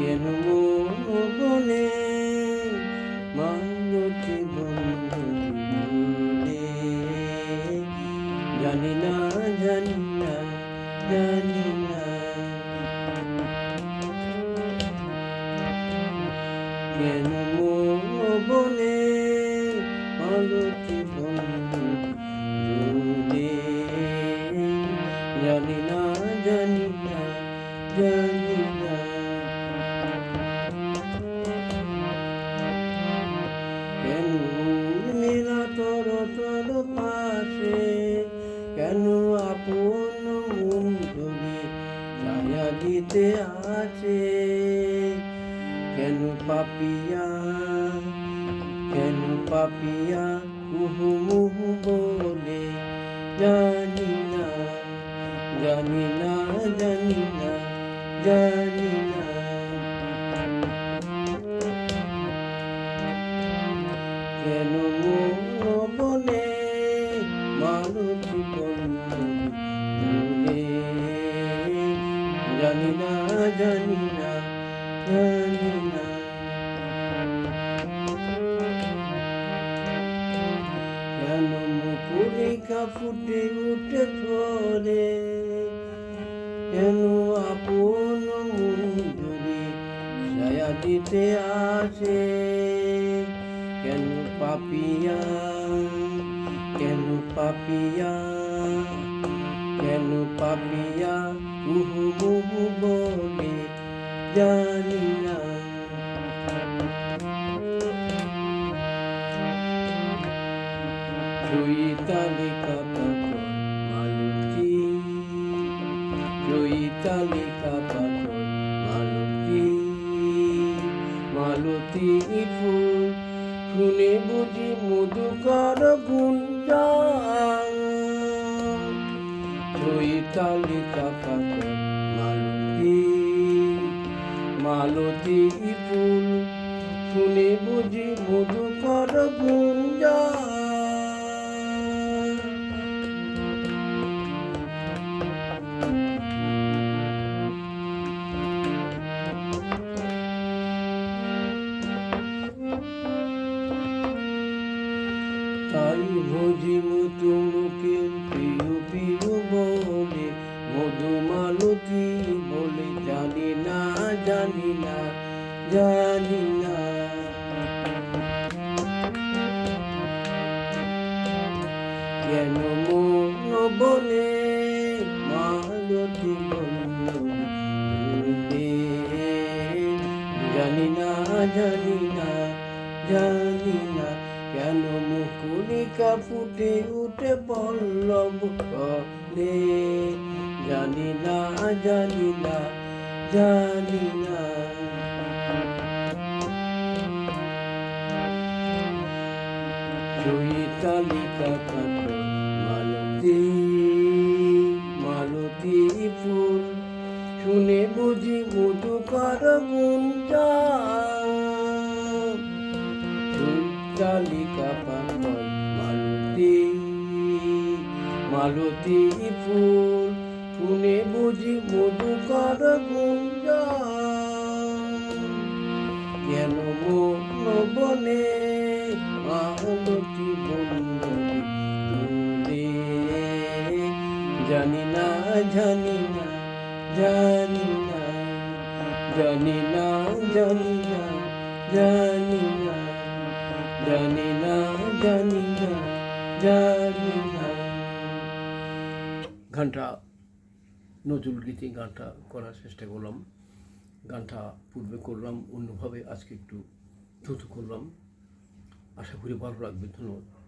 কেন বলে? মানতে বন্ধু বলে? জানি না জানি না জানি না। কেন বলে? মানতে বন্ধু জানি না জানি না জানি না। ছায়া আছে। কেন পাপিয়া কেন পাপিয়া মুহু মুহু বলে জানি না জানি না জানি না জানি না। কেন মন বলে মালতী বন্ধু জানি না জানি না জানি না ধরে কেন আপন মঞ্জুরি ছায়া কেন পাপিয়া? কেন পাপিয়া? পাপিয়া উহু বুহু বলে জানি না। রুই তালিকা পাখন মালুকি। রুই তালিকা পাখন মালুকি। মালতি ফুল শুনে বুঝি মধুকর গুঞ্জন। চৈতালিকা পাথর মালতী মালতী শুনে বুঝি মধুকর গুঞ্জন। তাই ভোজি মুতুমুকে প্রিয় প্রিয় বলে জানি না জানি না কেন মুকুলিকা ফুটে উঠে পল্লব কলে জানি না জানি না জানি না চৈতালিকা কাঠ চৈতালিকা পাগল মালতী মালতী ফুল শুনে বুঝি মধুকর গুঞ্জা কেন বনে বন্ধে জানি না জানি না জানি না জানি না জানি না জানি না। জানি না জানি না জানি না। গানটা, নজরুল গীতি গানটা করার চেষ্টা করলাম। গানটা পূর্বে করলাম, অন্যভাবে আজকে একটু দ্রুত করলাম। আশা করি ভালো লাগবে, ধন্যবাদ।